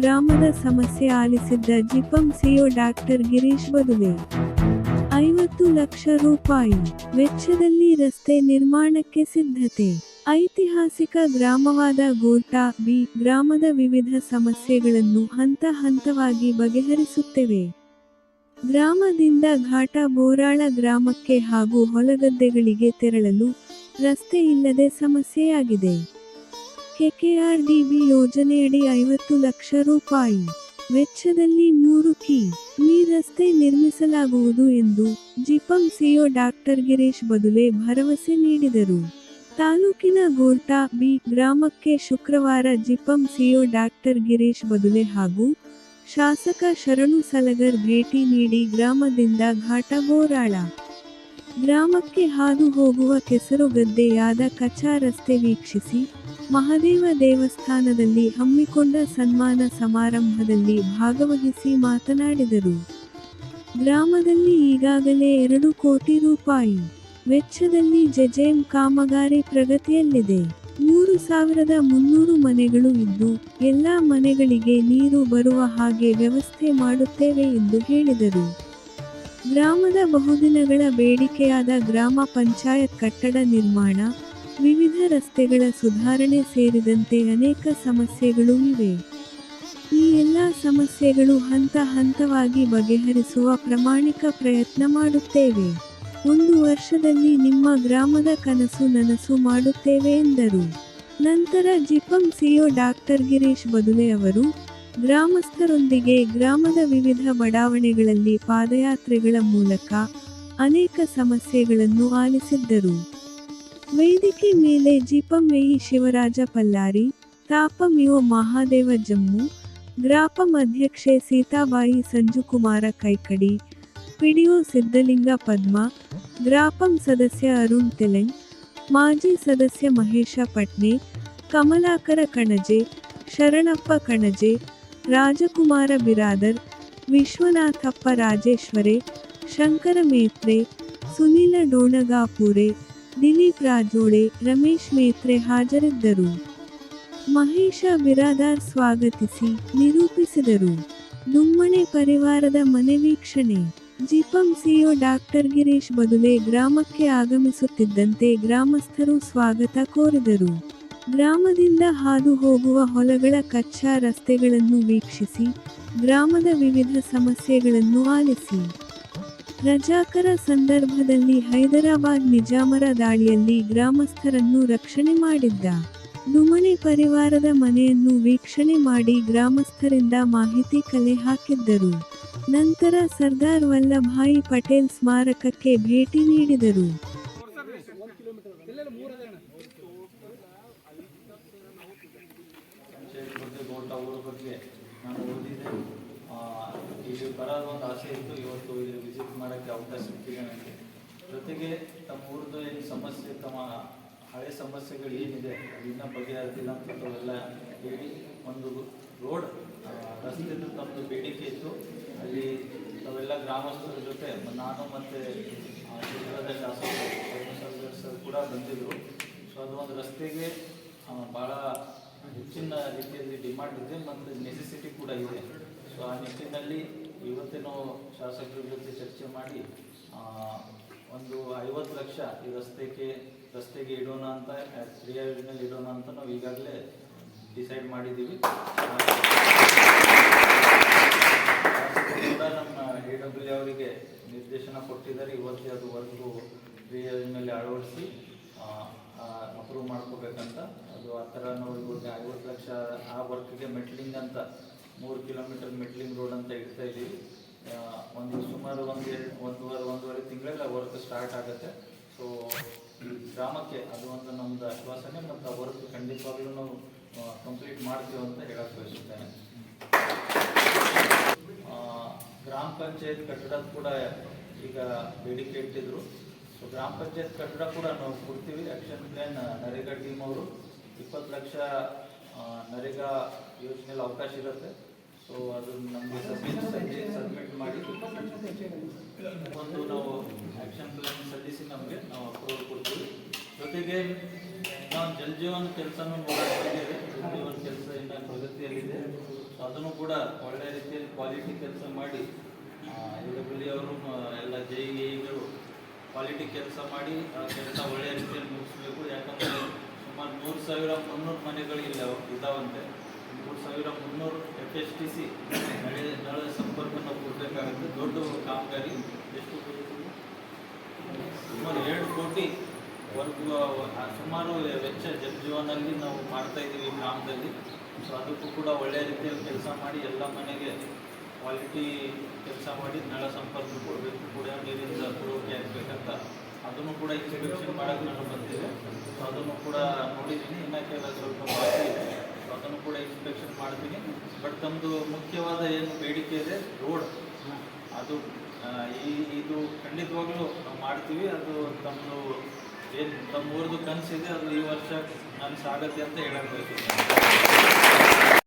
ಗ್ರಾಮದ ಸಮಸ್ಯೆ ಆಲಿಸಿದ್ದ ಜಿಪಂ ಸಿಒ ಡಾಕ್ಟರ್ ಗಿರೀಶ್ ಬದುವೆ. ಐವತ್ತು ಲಕ್ಷ ರೂಪಾಯಿ. ವೆಚ್ಚದಲ್ಲಿ ರಸ್ತೆ ನಿರ್ಮಾಣಕ್ಕೆ ಸಿದ್ಧತೆ. ಐತಿಹಾಸಿಕ ಗ್ರಾಮವಾದ ಗೋಟಾ ಬಿ. ಗ್ರಾಮದ ವಿವಿಧ ಸಮಸ್ಯೆಗಳನ್ನು ಹಂತ ಹಂತವಾಗಿ ಬಗೆಹರಿಸುತ್ತೇವೆ. ಗ್ರಾಮದಿಂದ ಘಾಟ ಬೋರಾಳ ಗ್ರಾಮಕ್ಕೆ ಹಾಗೂ ಹೊಲಗದ್ದೆಗಳಿಗೆ ತೆರಳಲು ರಸ್ತೆ ಇಲ್ಲದೆ ಸಮಸ್ಯೆಯಾಗಿದೆ. ಕೆಕೆಆರ್ಡಿಬಿ ಯೋಜನೆಯಡಿ ಐವತ್ತು ಲಕ್ಷ ರೂಪಾಯಿ ವೆಚ್ಚದಲ್ಲಿ ನೂರು ಕಿ, ಮೀ ರಸ್ತೆ ನಿರ್ಮಿಸಲಾಗುವುದು ಎಂದು ಜಿಪಂ ಸಿಒ ಡಾಕ್ಟರ್ ಗಿರೀಶ್ ಬದುಲೆ ಭರವಸೆ ನೀಡಿದರು. ತಾಲೂಕಿನ ಗೋರ್ಟಾ ಬಿ ಗ್ರಾಮಕ್ಕೆ ಶುಕ್ರವಾರ ಜಿಪಂ ಸಿಒ ಡಾಕ್ಟರ್ ಗಿರೀಶ್ ಬದುಲೆ ಹಾಗೂ ಶಾಸಕ ಶರಣು ಸಲಗರ್ ಭೇಟಿ ನೀಡಿ ಗ್ರಾಮದಿಂದ ಘಾಟ ಬೋರಾಳ ಗ್ರಾಮಕ್ಕೆ ಹಾದು ಹೋಗುವ ಕೆಸರು ಗದ್ದೆಯಾದ ಕಚ್ಚಾ ರಸ್ತೆ ವೀಕ್ಷಿಸಿ ಮಹದೇವ ದೇವಸ್ಥಾನದಲ್ಲಿ ಹಮ್ಮಿಕೊಂಡ ಸನ್ಮಾನ ಸಮಾರಂಭದಲ್ಲಿ ಭಾಗವಹಿಸಿ ಮಾತನಾಡಿದರು. ಗ್ರಾಮದಲ್ಲಿ ಈಗಾಗಲೇ ಎರಡು ಕೋಟಿ ರೂಪಾಯಿ ವೆಚ್ಚದಲ್ಲಿ ಜೆಜೆಎಂ ಕಾಮಗಾರಿ ಪ್ರಗತಿಯಲ್ಲಿದೆ. ಮೂರು ಸಾವಿರದ ಮುನ್ನೂರು ಮನೆಗಳು ಇದ್ದು, ಎಲ್ಲಾ ಮನೆಗಳಿಗೆ ನೀರು ಬರುವ ಹಾಗೆ ವ್ಯವಸ್ಥೆ ಮಾಡುತ್ತೇವೆ ಎಂದು ಹೇಳಿದರು. ಗ್ರಾಮದ ಬಹುದಿನಗಳ ಬೇಡಿಕೆಯಾದ ಗ್ರಾಮ ಪಂಚಾಯತ್ ಕಟ್ಟಡ ನಿರ್ಮಾಣ ವಿವಿಧ ರಸ್ತೆಗಳ ಸುಧಾರಣೆ ಸೇರಿದಂತೆ ಅನೇಕ ಸಮಸ್ಯೆಗಳು ಇವೆ. ಈ ಎಲ್ಲ ಸಮಸ್ಯೆಗಳು ಹಂತ ಹಂತವಾಗಿ ಬಗೆಹರಿಸುವ ಪ್ರಾಮಾಣಿಕ ಪ್ರಯತ್ನ ಮಾಡುತ್ತೇವೆ. ಒಂದು ವರ್ಷದಲ್ಲಿ ನಿಮ್ಮ ಗ್ರಾಮದ ಕನಸು ನನಸು ಮಾಡುತ್ತೇವೆ ಎಂದರು. ನಂತರ ಜಿಪಂ ಸಿಒ ಡಾಕ್ಟರ್ ಗಿರೀಶ್ ಬದುಲೆ ಅವರು, ಗ್ರಾಮಸ್ಥರೊಂದಿಗೆ ಗ್ರಾಮದ ವಿವಿಧ ಬಡಾವಣೆಗಳಲ್ಲಿ ಪಾದಯಾತ್ರೆಗಳ ಮೂಲಕ ಅನೇಕ ಸಮಸ್ಯೆಗಳನ್ನು ಆಲಿಸಿದ್ದರು. ವೇದಿಕೆ ಮೇಲೆ ಜಿಪಂ ಎಇ ಶಿವರಾಜ ಪಲ್ಲಾರಿ ತಾಪಂ ಯೋ ಮಹಾದೇವ ಜಮ್ಮು, ಗ್ರಾಪಂ ಅಧ್ಯಕ್ಷೆ ಸೀತಾಬಾಯಿ ಸಂಜುಕುಮಾರ ಕೈಕಡಿ, ಪಿಡಿಒ ಸಿದ್ದಲಿಂಗ ಪದ್ಮ, ಗ್ರಾಪಂ ಸದಸ್ಯ ಅರುಣ್ ತೆಲೆಂಗ್, ಮಾಜಿ ಸದಸ್ಯ ಮಹೇಶ ಪಟ್ನೆ, ಕಮಲಾಕರ ಕಣಜೆ, ಶರಣಪ್ಪ ಕಣಜೆ, ರಾಜಕುಮಾರ ಬಿರಾದರ್, ವಿಶ್ವನಾಥಪ್ಪ ರಾಜೇಶ್ವರೆ, ಶಂಕರ ಮೇತ್ರೆ ಸುನೀಲ ಡೋಣಗಾಪುರೆ ದಿಲೀಪ್ ರಾಜೋಳೆ ರಮೇಶ್ ಮೇತ್ರೆ ಹಾಜರಿದ್ದರು. ಮಹೇಶ ಬಿರಾದಾರ್ ಸ್ವಾಗತಿಸಿ ನಿರೂಪಿಸಿದರು. ದುಮ್ಮಣೆ ಪರಿವಾರದ ಮನೆ ವೀಕ್ಷಣೆ. ಜಿಪಂ ಸಿಒ ಡಾಕ್ಟರ್ ಗಿರೀಶ್ ಬದುಲೆ ಗ್ರಾಮಕ್ಕೆ ಆಗಮಿಸುತ್ತಿದ್ದಂತೆ ಗ್ರಾಮಸ್ಥರು ಸ್ವಾಗತ ಕೋರಿದರು. ಗ್ರಾಮದಿಂದ ಹಾದು ಹೋಗುವ ಹೊಲಗಳ ಕಚ್ಚಾ ರಸ್ತೆಗಳನ್ನು ವೀಕ್ಷಿಸಿ, ಗ್ರಾಮದ ವಿವಿಧ ಸಮಸ್ಯೆಗಳನ್ನು ಆಲಿಸಿ. ರಜಾಕರ ಸಂದರ್ಭದಲ್ಲಿ ಹೈದರಾಬಾದ್ ನಿಜಾಮರ ದಾಳಿಯಲ್ಲಿ ಗ್ರಾಮಸ್ಥರನ್ನು ರಕ್ಷಣೆ ಮಾಡಿದ್ದ. ದುಮಣೆ ಪರಿವಾರದ ಮನೆಯನ್ನು ವೀಕ್ಷಣೆ ಮಾಡಿ ಗ್ರಾಮಸ್ಥರಿಂದ ಮಾಹಿತಿ ಕಲೆ ಹಾಕಿದ್ದರು. ನಂತರ ಸರ್ದಾರ್ ವಲ್ಲಭಾಯಿ ಪಟೇಲ್ ಸ್ಮಾರಕಕ್ಕೆ ಭೇಟಿ ನೀಡಿದರು. ಇಲ್ಲಿ ಒಂದು ಆಸೆ ಇತ್ತು. ಇವತ್ತು ಇಲ್ಲಿ ವಿಸಿಟ್ ಮಾಡೋಕ್ಕೆ ಅವಕಾಶ ಸಿಕ್ಕಿದೆ ನನಗೆ. ಜೊತೆಗೆ ತಮ್ಮ ಊರದ್ದು ಏನು ಸಮಸ್ಯೆ, ತಮ್ಮ ಹಳೆ ಸಮಸ್ಯೆಗಳು ಏನಿದೆ ಅದನ್ನ ಬಗೆಹರಿಸಿಲ್ಲ ಅಂತವೆಲ್ಲ ಹೇಳಿ ಒಂದು ರೋಡ್ ರಸ್ತೆದು ತಮ್ಮದು ಬೇಡಿಕೆ ಇತ್ತು. ಅಲ್ಲಿ ತಾವೆಲ್ಲ ಗ್ರಾಮಸ್ಥರ ಜೊತೆ ನಾನು ಮತ್ತು ಕ್ಷೇತ್ರದ ಶಾಸಕರು ಸರ್ ಕೂಡ ಬಂದಿದ್ದರು ಸೊ ಅದು ಒಂದು ರಸ್ತೆಗೆ ಭಾಳ ಹೆಚ್ಚಿನ ರೀತಿಯಲ್ಲಿ ಡಿಮಾಂಡ್ ಇದೆ, ಮತ್ತು ನೆಸೆಸಿಟಿ ಕೂಡ ಇದೆ. ಸೊ ಆ, ನಿಟ್ಟಿನಲ್ಲಿ ಇವತ್ತಿನ ಶಾಸಕರ ಜೊತೆ ಚರ್ಚೆ ಮಾಡಿ ಒಂದು ಐವತ್ತು ಲಕ್ಷ ಈ ರಸ್ತೆಗೆ ರಸ್ತೆಗೆ ಇಡೋಣ ಅಂತ, ಕ್ರಿಯಾ ಯೋಜನೆಯಲ್ಲಿ ಇಡೋಣ ಅಂತ ನಾವು ಈಗಾಗಲೇ ಡಿಸೈಡ್ ಮಾಡಿದ್ದೀವಿ. ಕೂಡ ನಮ್ಮ ಎ ಡಬ್ಲ್ಯೂ ಅವರಿಗೆ ನಿರ್ದೇಶನ ಕೊಟ್ಟಿದ್ದಾರೆ. ಇವತ್ತೇ ಅದು ವರ್ಗು ಕ್ರಿಯಾ ಅಳವಡಿಸಿ ಅಪ್ರೂವ್ ಮಾಡ್ಕೋಬೇಕಂತ. ಅದು ಆ ಥರ ನಾವು ಇವಾಗ ಐವತ್ತು ಲಕ್ಷ ಆ ವರ್ಕ್ಗೆ ಮೆಟ್ಲಿಂಗ್ ಅಂತ ಮೂರು ಕಿಲೋಮೀಟರ್ ಮೆಟ್ಲಿಂಗ್ ರೋಡ್ ಅಂತ ಇಡ್ತಾ ಇದ್ದೀವಿ. ಒಂದು ಸುಮಾರು ಒಂದು ಒಂದೂವರೆ ಒಂದೂವರೆ ತಿಂಗಳೆಲ್ಲ ವರ್ಕ್ ಸ್ಟಾರ್ಟ್ ಆಗುತ್ತೆ. ಸೊ ಗ್ರಾಮಕ್ಕೆ ಅದು ಒಂದು ನಮ್ಮದು ಆಶ್ವಾಸನೆ, ಮತ್ತು ಆ ವರ್ಕ್ ಖಂಡಿತವಾಗ್ಲೂ ಕಂಪ್ಲೀಟ್ ಮಾಡ್ತೀವಿ ಅಂತ ಹೇಳಕ್ಕೆ ಬಯಸುತ್ತೇನೆ. ಗ್ರಾಮ ಪಂಚಾಯತ್ ಕಟ್ಟಡ ಕೂಡ ಈಗ ಬೇಡಿಕೆ ಇಟ್ಟಿದ್ರು. ಸೊ ಗ್ರಾಮ ಪಂಚಾಯತ್ ಕಟ್ಟಡ ಕೂಡ ನಾವು ಕೊಡ್ತೀವಿ. ಆ್ಯಕ್ಷನ್ ಪ್ಲ್ಯಾನ್ ನರೇಗಾ ಟೀಮ್ ಅವರು. ಇಪ್ಪತ್ತು ಲಕ್ಷ ನರೇಗಾ ಯೋಜನೆಯಲ್ಲಿ ಅವಕಾಶ ಇರುತ್ತೆ. ಸೊ ಅದು ನಮಗೆ ಸಬ್ಮಿಟ್ ಸಬ್ಮಿಟ್ ಮಾಡಿ ಒಂದು ನಾವು ಆಕ್ಷನ್ ಪ್ಲಾನ್ ಸಲ್ಲಿಸಿ ನಮಗೆ, ನಾವು ಅಪ್ರೂವಲ್ ಕೊಡ್ತೀವಿ. ಜೊತೆಗೆ ನಾವು ಜಲ್ ಜೀವನ ಕೆಲಸನೂ ಬಂದಿದೆ ಜಲ್ ಜೀವನ್ ಕೆಲಸ ಇನ್ನು ಪ್ರಗತಿಯಲ್ಲಿದೆ. ಸೊ ಅದನ್ನು ಕೂಡ ಒಳ್ಳೆ ರೀತಿಯಲ್ಲಿ ಕ್ವಾಲಿಟಿ ಕೆಲಸ ಮಾಡಿ ಡಬ್ಲ್ಯೂ ಅವರು ಎಲ್ಲ ಜೆ ಇಗಳು ಕ್ವಾಲಿಟಿ ಕೆಲಸ ಮಾಡಿ, ಆ ಕೆಲಸ ಒಳ್ಳೆಯ ರೀತಿಯಲ್ಲಿ ಮುಗಿಸ್ಬೇಕು. ಯಾಕಂದರೆ ಸುಮಾರು ಮೂರು ಸಾವಿರ ಮುನ್ನೂರು ಮನೆಗಳು ಇಲ್ಲ ಇದ್ದಾವಂತೆ. ಸಾವಿರ ಮುನ್ನೂರು ಎಫ್ ಎಸ್ ಟಿ ಸಿ ನಳೆ ನಳ ಸಂಪರ್ಕ ನಾವು ಕೊಡಬೇಕಾಗುತ್ತೆ. ದೊಡ್ಡ ಕಾಮಗಾರಿ. ಎಷ್ಟು ಸುಮಾರು ಎರಡು ಕೋಟಿ ವರ್ಗ ಸುಮಾರು ವೆಚ್ಚ ಜಗಜೀವನಲ್ಲಿ ನಾವು ಮಾಡ್ತಾ ಇದ್ದೀವಿ ಗ್ರಾಮದಲ್ಲಿ. ಸೊ ಅದಕ್ಕೂ ಕೂಡ ಒಳ್ಳೆಯ ರೀತಿಯಲ್ಲಿ ಕೆಲಸ ಮಾಡಿ ಎಲ್ಲ ಮನೆಗೆ ಕ್ವಾಲಿಟಿ ಕೆಲಸ ಮಾಡಿ ನಳ ಸಂಪರ್ಕ ಕೊಡಬೇಕು. ಕುಡಿಯೋ ನೀರಿಂದ ಪೂರೈಕೆ ಆಗಬೇಕಂತ ಅದನ್ನು ಕೂಡ ಇನ್ಸ್ಟಿಟ್ಯೂಷನ್ ಮಾಡೋಕೆ ನಾನು ಬಂದಿದೆ ಸೊ ಅದನ್ನು ಕೂಡ ನೋಡಿದ್ದೀನಿ. ಇನ್ನೂ ಕೆಲ ಸ್ವಲ್ಪ ಮಾಡಿ ಅದನ್ನು ಕೂಡ ಇನ್ಸ್ಪೆಕ್ಷನ್ ಮಾಡ್ತೀನಿ. ಬಟ್ ತಮ್ಮದು ಮುಖ್ಯವಾದ ಏನು ಬೇಡಿಕೆ ಇದೆ ರೋಡ್ ಅದು ಈ, ಇದು ಖಂಡಿತವಾಗ್ಲೂ ನಾವು ಮಾಡ್ತೀವಿ. ಅದು ತಮ್ಮದು ಏನು, ತಮ್ಮ ಊರದು ಕನಸಿದೆ ಅದು ಈ ವರ್ಷ ನಾನು ಸಾಗತ್ತೆ ಅಂತ ಬಯಸುತ್ತೇನೆ